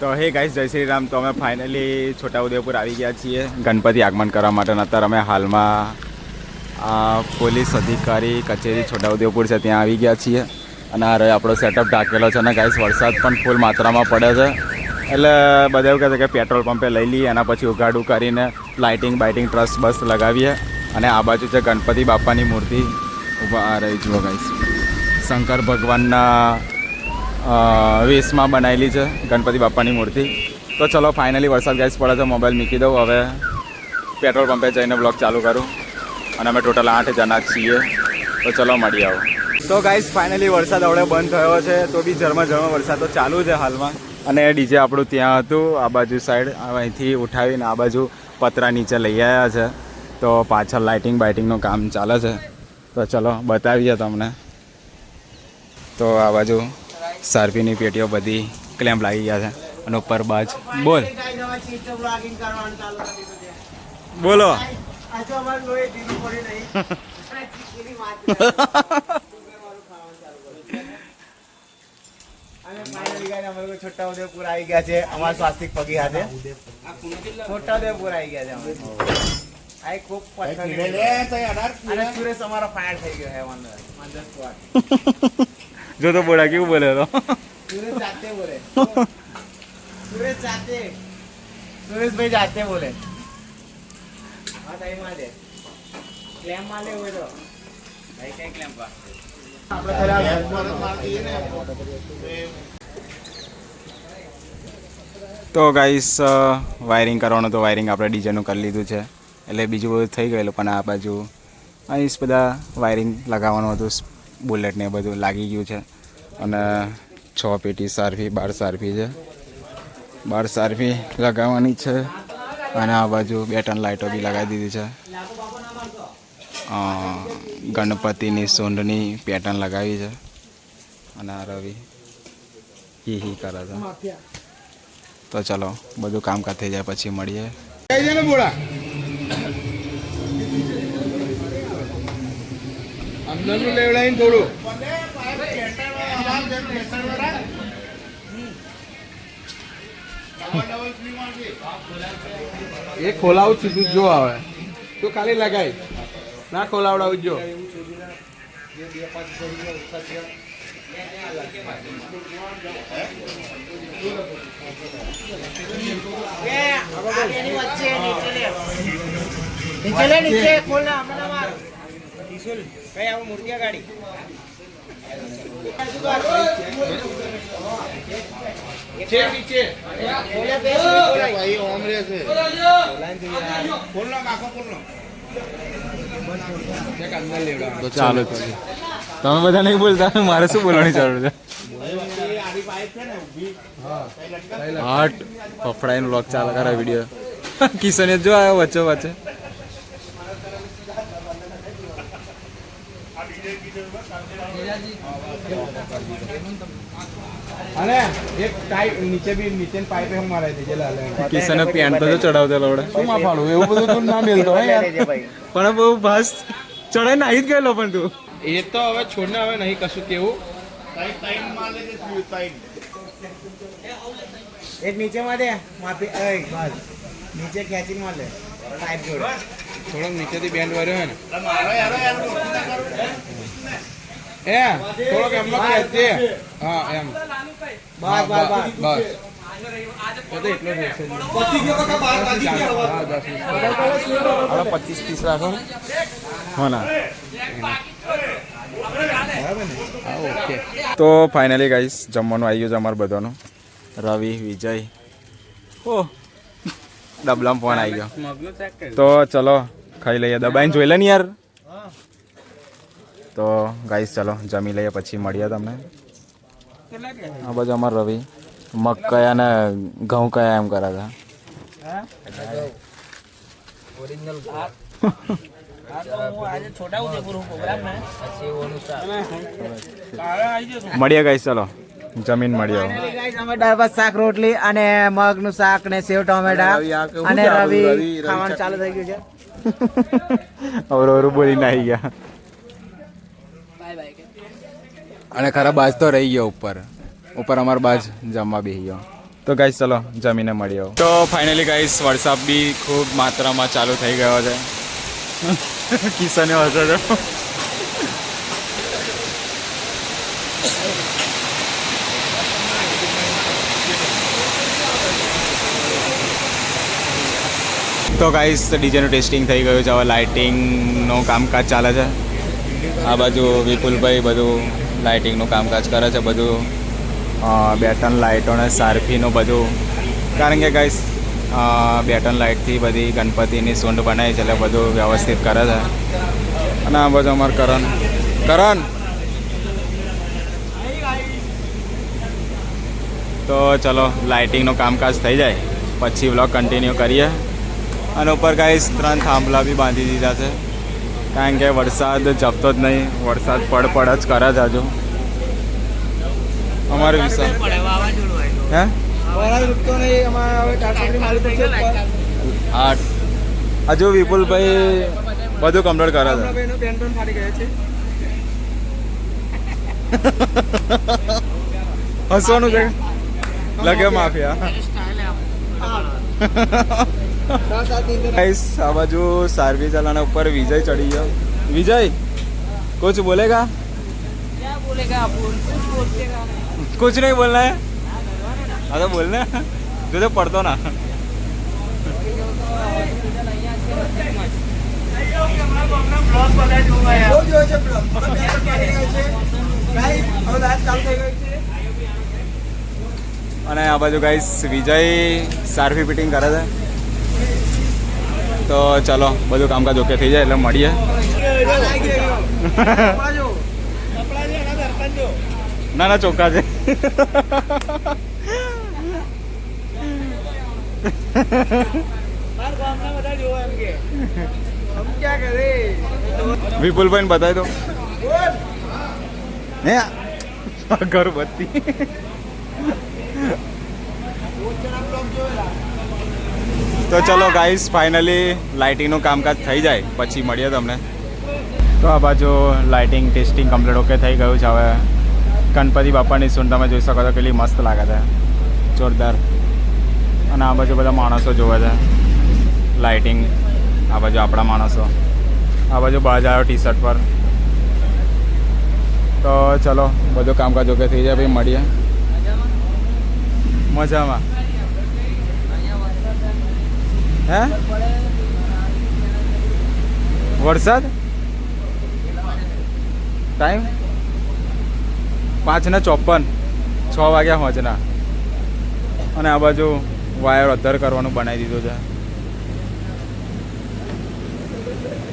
તો હે ગાઈસ જય શ્રી રામ. તો અમે ફાઇનલી છોટાઉદેપુર આવી ગયા છીએ ગણપતિ આગમન કરવા માટે અત્યારે અમે હાલમાં પોલીસ અધિકારી કચેરી છોટાઉદેપુર છે, ત્યાં આવી ગયા છીએ. અને આ રહ્યો આપણો સેટઅપ ઢાકેલો છે અને ગાઈસ વરસાદ પણ ફૂલ માત્રામાં પડે છે. એટલે બધા એવું કહે છે કે પેટ્રોલ પંપે લઈ લઈએ, એના પછી ઉગાડું કરીને લાઇટિંગ બાઇટિંગ ટ્રસ્ટ બસ લગાવીએ. અને આ બાજુ છે ગણપતિ બાપાની મૂર્તિ. ઊભા રહી જુઓ ગાઈસ શંકર ભગવાનના અ, વેશમાં બનાવેલી છે ગણપતિ બાપાની મૂર્તિ. તો ચલો ફાઇનલી વરસાદ ગાઈસ પડે છે મોબાઈલ મૂકી દઉં. હવે પેટ્રોલ પંપે જઈને બ્લોગ ચાલુ કરું. અને અમે ટોટલ આઠ જણા છીએ. તો ચલો મળી આવો તો ગાઈસ ફાઇનલી વરસાદ હવે બંધ થયો છે. તો બી ઝરમા ઝરમા વરસાદ તો ચાલુ છે હાલમાં. અને ડીજે આપણું ત્યાં હતું આ બાજુ સાઈડ અહીંથી ઉઠાવીને આ બાજુ પતરા નીચે લઈ આવ્યા છે. તો પાછળ લાઇટિંગ બાઇટિંગનું કામ ચાલે છે. તો ચલો બતાવીએ તમને. તો આ બાજુ સારપીની પેટીઓ બધી ક્લેમ્પ લાગી ગયા છે. અને ઉપર બાજ. બોલ. બોલો. છોટાઉદેપુર આવી ગયા છે અમારા સ્વાસ્થિક પગી હાથે છોટાઉદેપુર આવી ગયા છે આ ખૂબ પસંદ અને સુરેશ અમારો ફાયર થઈ ગયો અંદર અંદર squad. જો તો બોલા કેવું બોલે તો? સુરેશભાઈ જાતે બોલે. તો. ગાઈસ વાયરિંગ કરવાનું તો વાયરિંગ આપણે ડીજેનું કરી લીધું છે. એટલે બીજું બધું થઈ ગયેલું પણ આ બાજુ. અહીં બધા વાયરિંગ લગાવવાનું હતું. બુલેટ ને એ બધું લાગી ગયું છે. અને છ પેટી સારફી, બાર સારફી છે. બાર સારફી લગાવવાની છે. અને આ બાજુ બે ત્રણ લાઇટો બી લગાવી દીધી છે. ગણપતિની સૂંઢની પેટર્ન લગાવી છે. અને આ રવિ હી હી કરે છે. તો ચલો, બધું કામકાજ થઈ જાય, પછી મળીએ. અંદરનું લેવડાવીને થોડું. એ ખોલાવું સીધું જો આવે. તો ખાલી લગાય. ના ખોલાવડાવું જો નીચે નીચે ખોલા ત્રિશુલ કઈ આવું મૂર્તિયા ગાડી? ચાલો તમે બધા નહીં બોલતા? મારે શું બોલવાની જરૂર છે? હાર્ટ ફફડાઈનો લોક ચાલે કરે વીડિયો કિશન જો આવ્યો વચ્ચે વચ્ચે. અને એક ટાઈપ નીચે બી નીચે પાઇપ હું મારાઈ દેજે લાલે કિશને પેન્ટ તો ચડાવતો લવડે શું માં ફાડું એવું બધું તું ના મેલતો હે યાર. પણ બહુ ભાસ ચડાઈ નાહી જ ગયેલો પણ તું. એ તો હવે છોડને હવે નહીં કશું કેવું. એક નીચે માં દે માપી એ બસ નીચે ખેંચી માં લે પાઇપ જોડે. થોડોક નીચેથી બેન્ડ વાર્યો હે ને. એ થોડોક એમનો કહેજે હા એમ. બસ. બસ બસ પચીસ પીસ રાખો ને ના ઓકે તો ફાઇનલી ગાઈસ જમવાનું આવી ગયું છે અમારું બધાનું. રવિ વિજય. ઓ ડબલામાં ફોન આવી ગયો. તો ચલો ખાઈ લઈએ. દબાઈને જોઈ લે ને યાર. તો ગાઈસ ચલો જમી લઈએ પછી મળીએ તમને. આ બાજુ અમાર રવિ. મગ કયા ને ઘઉં કયા એમ કરે છે. મળીએ ગાઈસ ચલો. જમીન. અમે દાળ શાક રોટલી અને મગનું શાક ને સેવ ટમેટા અને રવિ ખાવાનું ચાલુ થઈ ગયું છે. અવરું અવરું બોલીને આવી ગયા. અને ખરા બાજ તો રહી ગયો ઉપર. ઉપર અમારો બાજ જમવા બેસી ગયો. તો ગાઈસ ચલો જમીને મળ્યો. તો ફાઇનલી ગાઈસ વરસાદ બી ખૂબ માત્રામાં ચાલુ થઈ ગયો છે. કિશને હશે તો ગાઈસ ડીજેનું ટેસ્ટિંગ થઈ ગયું છે, હવે લાઇટિંગનું કામકાજ ચાલે છે. આ બાજુ વિપુલભાઈ બધું લાઇટિંગનું કામકાજ કરે છે, બધું બે ત્રણ લાઇટોને સારફીનું બધું. કારણ કે ગાઈસ બે ત્રણ લાઇટથી બધી ગણપતિની સૂંઢ બનાવી છે, એટલે બધું વ્યવસ્થિત કરે છે. અને આ બધું અમારું કરણ. કરણ! તો ચલો લાઇટિંગનું કામકાજ થઈ જાય. પછી વ્લોગ કન્ટિન્યુ કરીએ. અને ઉપર કાંઈ ત્રણ થાંભલા બી બાંધી દીધા છે. કારણ કે વરસાદ જપતો જ નહીં. વરસાદ પડ પડ જ કરે જ આજુ અમારે વિસ્તાર હે? આઠ. હજુ વિપુલભાઈ બધું કમ્પ્લીટ કરે છે. હસવાનું છે લગે માફિયા. સાત સાત દિન ગાઈસ આ બાજુ સારવી ચલાના ઉપર વિજય ચડી ગયો વિજય कुछ बोलेगा क्या बोलेगा बोल कुछ बोलते का नहीं कुछ नहीं बोलना है हाँ तो बोलना जो तो पढ़तो ना બહુ જોયો છે પેલો. પેન પણ ફાટી ગયો છે કાંઈ હવે લાઈટ ચાલુ થઈ ગઈ છે અને આ બાજુ ગાઈસ વિજય સારફી ફિટિંગ કરે છે તો ચાલો, બધું કામકાજ ઓકે થઈ જાય એટલે મળીએ. ના ના ચોખ્ખા છે વિપુલભાઈ ને બતાવી દો હે અગરબત્તી. તો ચલો ગાઈસ ફાઇનલી લાઇટિંગનું કામકાજ થઈ જાય, પછી મળીએ તમને. તો આ બાજુ લાઇટિંગ ટેસ્ટિંગ કમ્પ્લીટ ઓકે થઈ ગયું છે. હવે ગણપતિ બાપાની સૂંઢ તમે જોઈ શકો છો કેટલી મસ્ત લાગે છે. જોરદાર. અને આ બાજુ બધા માણસો જોવે છે. લાઇટિંગ આ બાજુ આપણા માણસો. આ બાજુ બાજ આવ્યો ટી શર્ટ પર. તો ચલો, બધું કામકાજ ઓકે થઈ જાય ભાઈ મળીએ. મજામાં. હે? વરસાદ? ટાઈમ પાંચ ને ચોપન. છ વાગ્યા હોજના. અને આ બાજુ વાયર અધર કરવાનું બનાવી દીધું છે.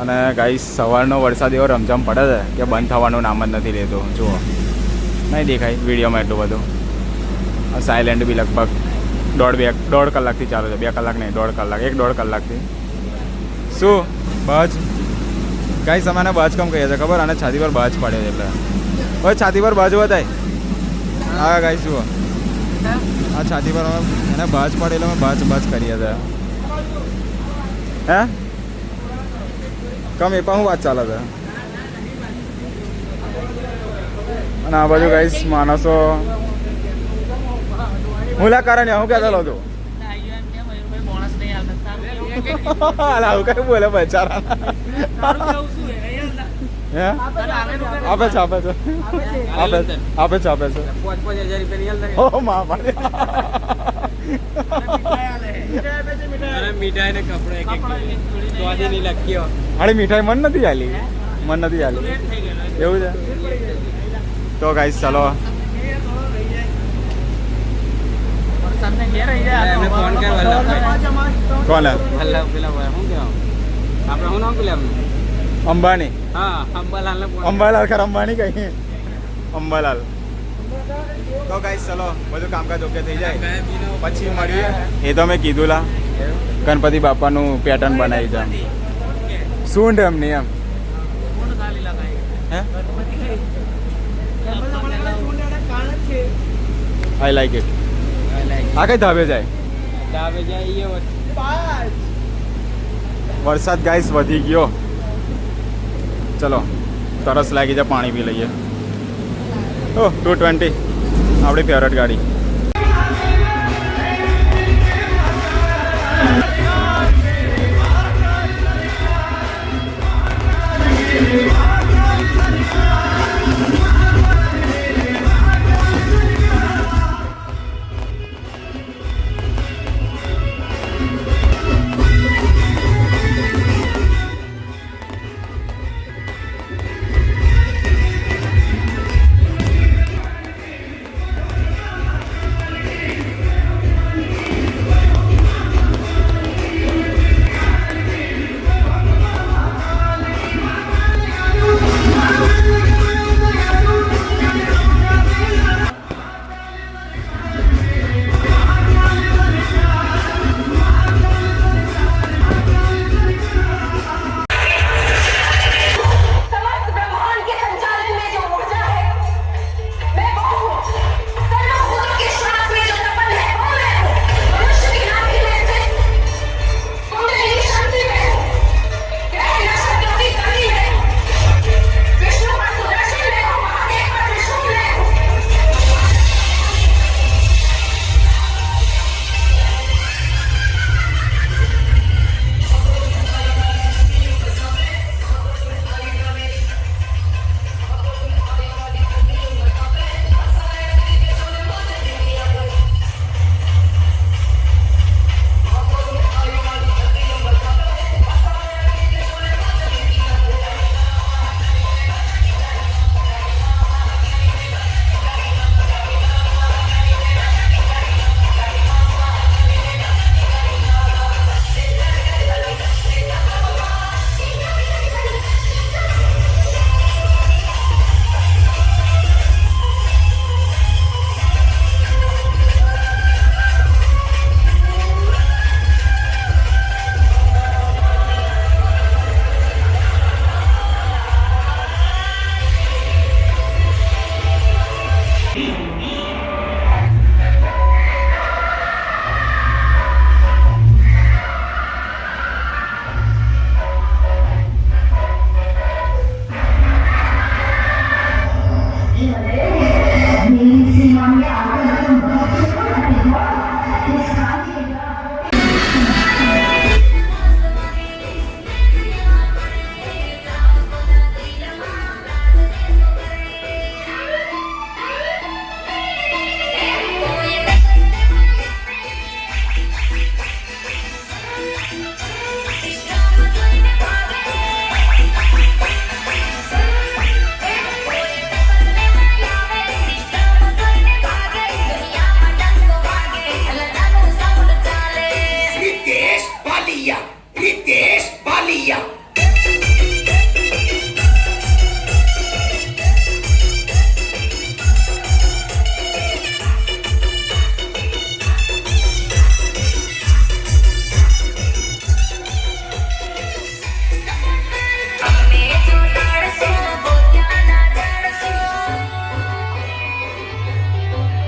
અને ગાઈ સવારનો વરસાદ એવો રમઝમ પડે છે કે બંધ થવાનું નામ જ નથી લેતો. જુઓ. નહીં દેખાય વિડીયોમાં એટલું બધું. સાયલેન્ટ બી લગભગ દોઢ બે દોઢ કલાકથી ચાલુ છે. બે કલાક નહીં, દોઢ કલાક. એક દોઢ કલાકથી. શું? બાજ. કઈ સમાને બાજ કમ કહીએ છે, ખબર? અને છાતી પર બાજ પડે છે એટલે હવે છાતી પર બાજ વધાય હા ગાઈસ શું આ છાતી પર અમે એને બાજ પડે એટલે અમે બાજ બાજ કરીએ છે. હે? કમ એ પણ હું વાત ચાલે છે. અને આ બાજુ ગાઈસ માણસો કારણે હું કહેતો હતો આયુ એમ કે મયુરભાઈ બોનસ નહીં આલતા તારું કેવું કે અલા આવું કઈ બોલે બચારા આપે છે આપે છે. આપે છે આપે છે આપે છે. ઓ મા મારે અરે મીઠાઈ મન નથી આલી. મન નથી ગયેલો. એવું છે? તો ગાઈસ ચાલો વરસાદ ને ઘેર રહી જાય એમને ફોન કર વલ્લભભાઈ. કોણ હે? વલ્લભ પેલા ભાઈ, શું કહેવાય? આપણે શું નામ પેલા એમનું? અંબાણી. અંબાલાલ ખરા અંબાણી કઈ અંબાલાલ. તો ગાઈસ ચલો બધું કામકાજ ઓકે થઈ જાય. પછી મળીએ. એ તો મેં કીધું લા. ગણપતિ બાપાનું પેટર્ન બનાવી દે સૂંઢ એમની એમ? કોણ. આઈ લાઈક ઇટ आगे धाबे जाए। धाबे जाए वरसाद गाइस वधी गयो। चलो तरस लागी जा पानी पी लीए ओ टू ट्वेंटी अपनी फेवरेट गाड़ी।